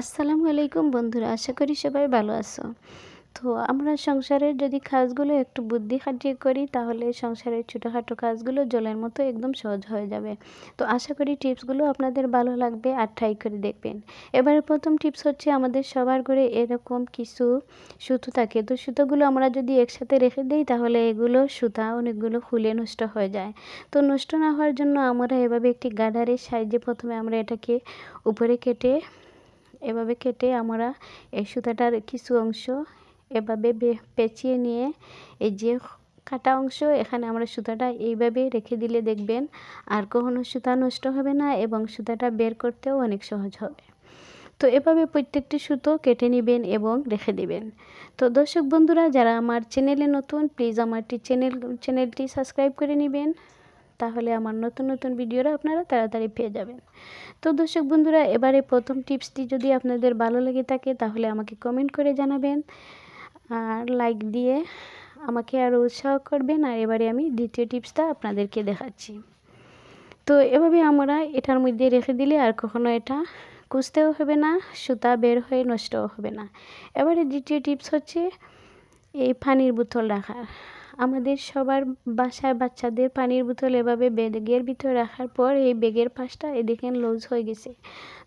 আসসালামু আলাইকুম বন্ধুরা, আশা করি সবাই ভালো আছো। তো আমরা সংসারের যদি কাজগুলো একটু বুদ্ধি খাটিয়ে করি, তাহলে সংসারের ছোটোখাটো কাজগুলো জলের মতো একদম সহজ হয়ে যাবে। তো আশা করি টিপসগুলো আপনাদের ভালো লাগবে আর ট্রাই করে দেখবেন। এবারে প্রথম টিপস হচ্ছে আমাদের সবার ঘরে এরকম কিছু সুতো থাকে। তো সুতোগুলো আমরা যদি একসাথে রেখে দিই, তাহলে এগুলো সুতা অনেকগুলো খুলে নষ্ট হয়ে যায়। তো নষ্ট না হওয়ার জন্য আমরা এভাবে একটি গাডারের সাইজে প্রথমে আমরা এটাকে উপরে কেটে এভাবে কেটে আমরা এই সুতাটার কিছু অংশ এভাবে পেঁচিয়ে নিয়ে এই যে কাটা অংশ, এখানে আমরা সুতাটা এইভাবে রেখে দিলে দেখবেন আর কখনো সুতা নষ্ট হবে না এবং সুতাটা বের করতেও অনেক সহজ হবে। তো এভাবে প্রত্যেকটি সুতো কেটে নেবেন এবং রেখে দিবেন। তো দর্শক বন্ধুরা, যারা আমার চ্যানেলে নতুন প্লিজ আমারটি চ্যানেল চ্যানেলটি সাবস্ক্রাইব করে নেবেন। তাহলে আমার নতুন নতুন ভিডিওরা আপনারা তাড়াতাড়ি পেয়ে যাবেন। তো দর্শক বন্ধুরা, এবারে প্রথম টিপসটি যদি আপনাদের ভালো লেগে থাকে, তাহলে আমাকে কমেন্ট করে জানাবেন। আর লাইক দিয়ে আমাকে আরও উৎসাহ করবেন। আর এবারে আমি দ্বিতীয় টিপসটা আপনাদেরকে দেখাচ্ছি। তো এভাবে আমরা এটার মধ্যে রেখে দিলে আর কখনো এটা কুচতেও হবে না, সুতা বের হয়ে নষ্টও হবে না। এবারে দ্বিতীয় টিপস হচ্ছে এই পানির বোতল রাখার। আমাদের সবার বাসায় বাচ্চাদের পানির বোতল এভাবে ব্যাগের ভিতরে রাখার পর এই ব্যাগের পাশটা এদিকে লুজ হয়ে গেছে।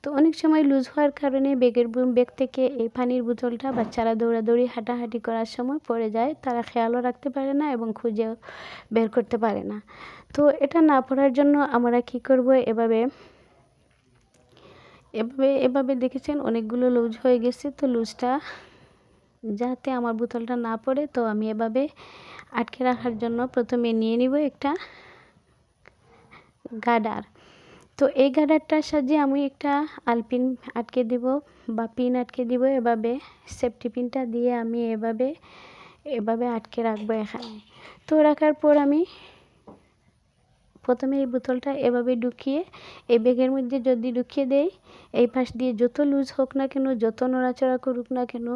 তো অনেক সময় লুজ হওয়ার কারণে ব্যাগের ব্যাগ থেকে এই পানির বোতলটা বাচ্চারা দৌড়াদৌড়ি, হাঁটাহাঁটি করার সময় পড়ে যায়, তারা খেয়ালও রাখতে পারে না এবং খুঁজেও বের করতে পারে না। তো এটা না পড়ার জন্য আমরা কি করব? এভাবে এভাবে এভাবে দেখেছেন অনেকগুলো লুজ হয়ে গেছে। তো লুজটা যাতে আমার বোতলটা না পড়ে, তো আমি এভাবে আটকে রাখার জন্য প্রথমে নিয়ে নিব একটা গাডার। তো এই গাডারটার সাহায্যে আমি একটা আলপিন আটকে দিব বা পিন আটকে দিব, এভাবে সেফটি পিনটা দিয়ে আমি এভাবে এভাবে আটকে রাখব এখানে। তো রাখার পর আমি প্রথমে এই বোতলটা এভাবে ঢুকিয়ে, এই ব্যাগের মধ্যে যদি ঢুকিয়ে দেই, এই পাশ দিয়ে যত লুজ হোক না কেন, যত নড়াচড়া করুক না কেন,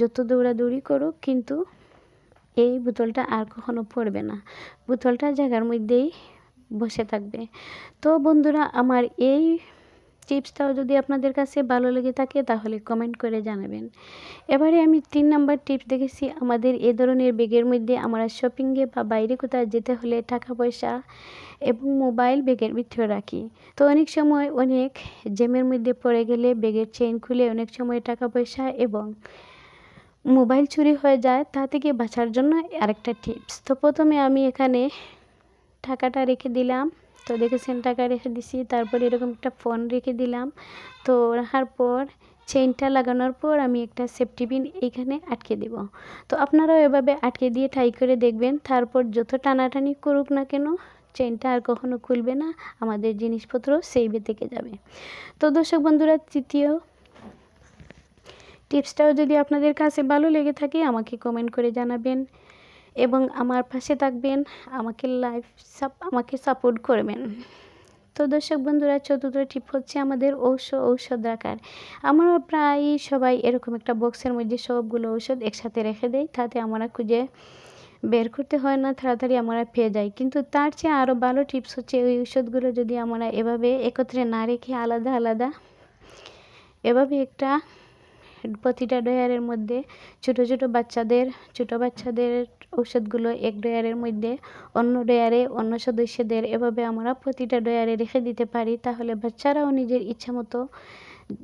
যত দৌড়াদৌড়ি করুক, কিন্তু এই বোতলটা আর কখনো পড়বে না। বোতলটা জায়গার মধ্যেই বসে থাকবে। তো বন্ধুরা, আমার এই টিপসটাও যদি আপনাদের কাছে ভালো লেগে থাকে, তাহলে কমেন্ট করে জানাবেন। এবারে আমি তিন নাম্বার টিপস দেখেছি। আমাদের এ ধরনের ব্যাগের মধ্যে আমরা শপিংয়ে বা বাইরে কোথাও যেতে হলে টাকা পয়সা এবং মোবাইল ব্যাগের ভিতরে রাখি। তো অনেক সময় অনেক জ্যামের মধ্যে পড়ে গেলে ব্যাগের চেইন খুলে অনেক সময় টাকা পয়সা এবং মোবাইল চুরি হয়ে যায়, তা থেকে বাঁচার জন্য আরেকটা টিপস তো প্রথমে আমি এখানে টাকাটা রেখে দিলাম। তো দেখেছেন, টাকা রেখে দিছি। তারপর এরকম একটা ফোন রেখে দিলাম। তো রাখার পর চেইনটা লাগানোর পর আমি একটা সেফটি পিন এইখানে আটকে দেব। তো আপনারাও এভাবে আটকে দিয়ে টাই করে দেখবেন। তারপর যত টানাটানি করুক না কেন চেইনটা আর কখনো খুলবে না। আমাদের জিনিসপত্র সেইবে থেকে যাবে। তো দর্শক বন্ধুরা, তৃতীয় টিপসটাও যদি আপনাদের কাছে ভালো লেগে থাকে, আমাকে কমেন্ট করে জানাবেন। এবং আমার পাশে থাকবেন, আমাকে লাইফ আমাকে সাপোর্ট করবেন। তো দর্শক বন্ধুরা, চতুর্থ টিপ হচ্ছে আমাদের ঔষধ ঔষধ রাখার আমরা প্রায় সবাই এরকম একটা বক্সের মধ্যে সবগুলো ঔষধ একসাথে রেখে দেয় তাতে আমরা খুঁজে বের করতে হয় না, তাড়াতাড়ি আমরা পেয়ে যাই। কিন্তু তার চেয়ে আরও ভালো টিপস হচ্ছে ওই ঔষধগুলো যদি আমরা এভাবে একত্রে না রেখে আলাদা আলাদা, এভাবে একটা প্রতিটা ডয়ারের মধ্যে ছোট ছোট বাচ্চাদের ছোট বাচ্চাদের ঔষধগুলো এক ডয়ারের মধ্যে অন্য ডয়ারে অন্য সদস্যদের এভাবে আমরা প্রতিটা ডয়ারে রেখে দিতে পারি। তাহলে বাচ্চারাও নিজের ইচ্ছা মতো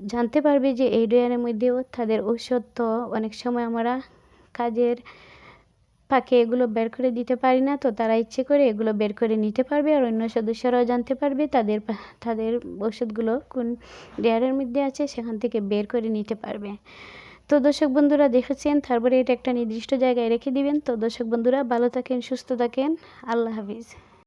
জানতে পারবে যে এই ডয়ারের মধ্যেও তাদের ঔষধ তো অনেক সময় আমরা কাজের ফাঁকে এগুলো বের করে দিতে পারি না, তো তারা ইচ্ছে করে এগুলো বের করে নিতে পারবে আর অন্য সদস্যরাও জানতে পারবে তাদের তাদের ওষুধগুলো কোন ডেয়ারের মধ্যে আছে সেখান থেকে বের করে নিতে পারবে। তো দর্শক বন্ধুরা দেখেছেন, তারপরে এটা একটা নির্দিষ্ট জায়গায় রেখে দিবেন। তো দর্শক বন্ধুরা ভালো থাকেন, সুস্থ থাকেন। আল্লাহ হাফিজ।